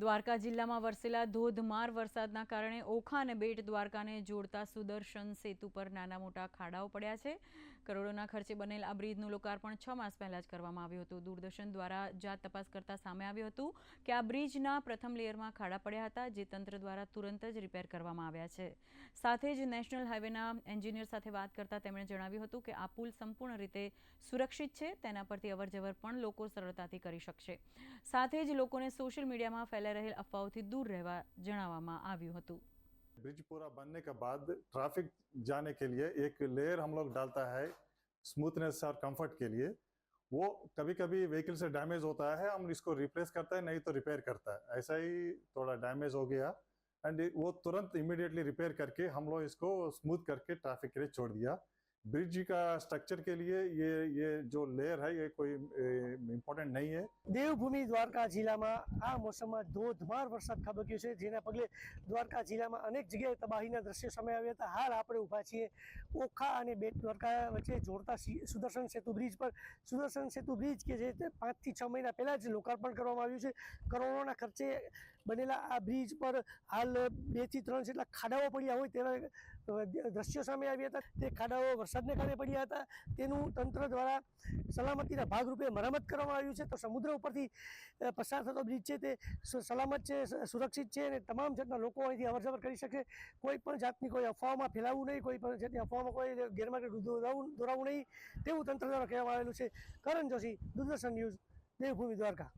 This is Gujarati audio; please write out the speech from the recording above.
દ્વારકા જિલ્લામાં વરસેલા ધોધમાર વરસાદના કારણે ઓખા અને બેટ દ્વારકાને જોડતા સુદર્શન સેતુ પર નાના મોટા ખાડાઓ પડ્યા છે. કરોડોના ખર્ચે બનેલ આ બ્રિજનું લોકાર્પણ છ માસ પહેલા જ કરવામાં આવ્યું હતું. દૂરદર્શન દ્વારા જાત તપાસ કરતા સામે આવ્યું હતું કે આ બ્રિજના પ્રથમ લેયરમાં ખાડા પડ્યા હતા, જે તંત્ર દ્વારા તુરંત જ રિપેર કરવામાં આવ્યા છે. સાથે જ નેશનલ હાઈવેના એન્જિનિયર સાથે વાત કરતા તેમણે જણાવ્યું હતું કે આ પુલ સંપૂર્ણ રીતે સુરક્ષિત છે, તેના પરથી અવરજવર પણ લોકો સરળતાથી કરી શકશે. સાથે જ લોકોને સોશિયલ મીડિયામાં ફેલાઈ રહેલ અફવાઓથી દૂર રહેવા જણાવવામાં આવ્યું હતું ब्रिज पूरा बनने के बाद ट्रैफिक जाने के लिए एक लेयर हम लोग डालता है स्मूथनेस और कंफर्ट के लिए वो कभी कभी व्हीकल से डैमेज होता है हम इसको रिप्लेस करते हैं नहीं तो रिपेयर करता है ऐसा ही थोड़ा डैमेज हो गया एंड वो तुरंत इमीडिएटली रिपेयर करके हम लोग इसको स्मूथ करके ट्रैफिक के लिए छोड़ दिया ब्रिज का स्ट्रक्चर के लिए ये ये जो लेयर है ये कोई इम्पोर्टेंट नहीं है દેવભૂમિ દ્વારકા જિલ્લામાં આ મોસમમાં ધોધમાર વરસાદ ખાબક્યો છે જેના પગલે દ્વારકા જિલ્લામાં અનેક જગ્યાએ તબાહીના દ્રશ્યો સામે આવ્યા હતા હાલ આપણે ઊભા છીએ ઓખા અને બેટ દ્વારકા વચ્ચે જોડતા સી- સુદર્શન સેતુ બ્રિજ પર સુદર્શન સેતુ બ્રિજ કે જે તે પાંચથી છ મહિના પહેલાં જ લોકાર્પણ કરવામાં આવ્યું છે કરોડોના ખર્ચે બનેલા આ બ્રિજ પર હાલ બે થી ત્રણ જેટલા ખાડાઓ પડ્યા હોય તેવા અ, દ્રશ્યો સામે આવ્યા હતા. તે ખાડાઓ વરસાદને કારણે પડ્યા હતા. તેનું તંત્ર દ્વારા સલામતીના ભાગરૂપે મરામત કરવામાં આવ્યું છે. તો સમુદ્ર ઉપરથી પસાર થતો બ્રિજ છે તે સલામત છે સુરક્ષિત છે અને તમામ જાતના લોકો અહીંથી અવરજવર કરી શકે. કોઈ પણ જાતની કોઈ અફવામાં ફેલાવવું નહીં. કોઈ પણ જાતની અફવામાં કોઈ ગેરમાર્ગે દોરાવવું નહીં. તેવું તંત્ર દ્વારા કહેવામાં આવેલું છે. કરણ જોશી, દૂરદર્શન ન્યૂઝ, દેવભૂમિ દ્વારકા.